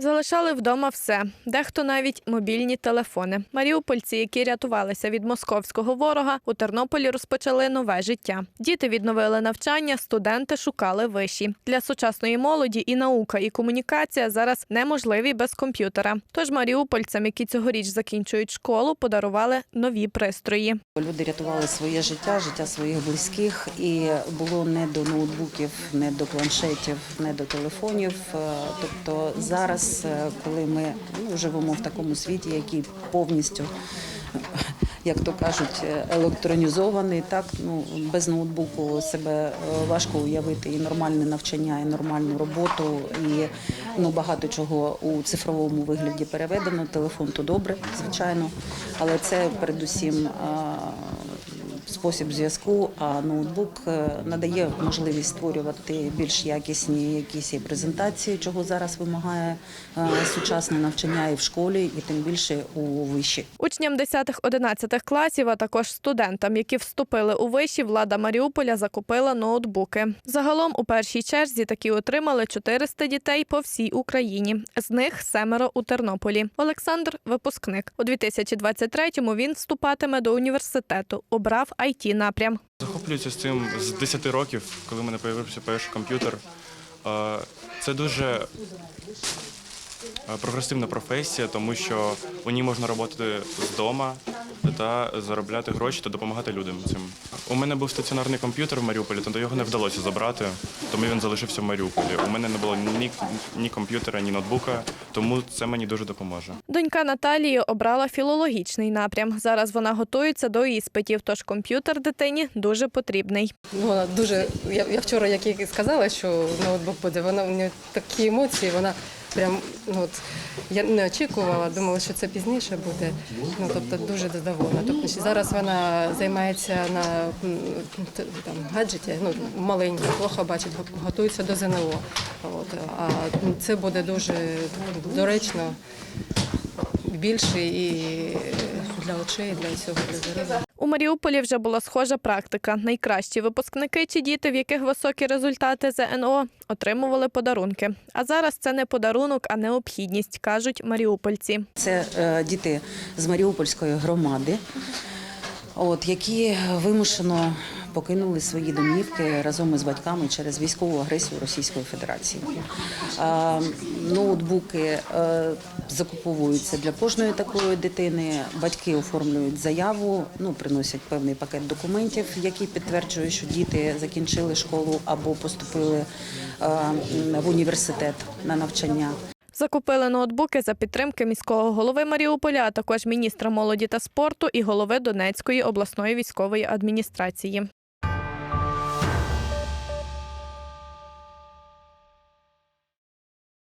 Залишали вдома все, дехто навіть мобільні телефони. Маріупольці, які рятувалися від московського ворога, у Тернополі розпочали нове життя. Діти відновили навчання, студенти шукали виші. Для сучасної молоді і наука, і комунікація зараз неможливі без комп'ютера. Тож маріупольцям, які цьогоріч закінчують школу, подарували нові пристрої. Люди рятували своє життя, життя своїх близьких, і було не до ноутбуків, не до планшетів, не до телефонів. Е, Тобто зараз, е, коли ми ну, живемо в такому світі, який повністю, як то кажуть, е, електронізований, так ну без ноутбуку себе е, важко уявити і нормальне навчання, і нормальну роботу, і ну багато чого у цифровому вигляді переведено. Телефон то добре, звичайно, але це передусім. Спосіб зв'язку, а ноутбук е, надає можливість створювати більш якісні якісь і презентації, чого зараз вимагає е, сучасне навчання і в школі, і тим більше у виші. Учням 10-11 класів, а також студентам, які вступили у виші, влада Маріуполя закупила ноутбуки. Загалом у першій черзі такі отримали 400 дітей по всій Україні. З них семеро у Тернополі. Олександр випускник. У 2023-му він вступатиме до університету. Обрав it напрям. Захоплююся з цим з 10 років, коли в мене з'явився перший комп'ютер. Це дуже е, прогресивна професія, тому що у ній можна працювати вдома та заробляти гроші та допомагати людям цим. У мене був стаціонарний комп'ютер в Маріуполі, то його не вдалося забрати, тому він залишився в Маріуполі. У мене не було ні, ні комп'ютера, ні ноутбука, тому це мені дуже допоможе. Донька Наталії обрала філологічний напрям. Зараз вона готується до іспитів, тож комп'ютер дитині дуже потрібний. Вона дуже. Я, я вчора, як їй сказала, що ноутбук буде, вона у неї такі емоції, вона прям ну от я не очікувала, думала, що це пізніше буде. Ну тобто дуже задоволена. Тобто зараз вона займається на там гаджеті, ну маленька, плохо бачить, готується до ЗНО. От а це буде дуже доречно більше і для очей, і для всього для здоров'я. У Маріуполі вже була схожа практика. Найкращі випускники чи діти, в яких високі результати ЗНО, отримували подарунки. А зараз це не подарунок, а необхідність, кажуть маріупольці. Це е, діти з Маріупольської громади, от, які вимушено покинули свої домівки разом із батьками через військову агресію Російської Федерації. Ноутбуки е, закуповуються для кожної такої дитини. Батьки оформлюють заяву, ну приносять певний пакет документів, які підтверджують, що діти закінчили школу або поступили е, в університет на навчання. Закупили ноутбуки за підтримки міського голови Маріуполя, а також міністра молоді та спорту і голови Донецької обласної військової адміністрації.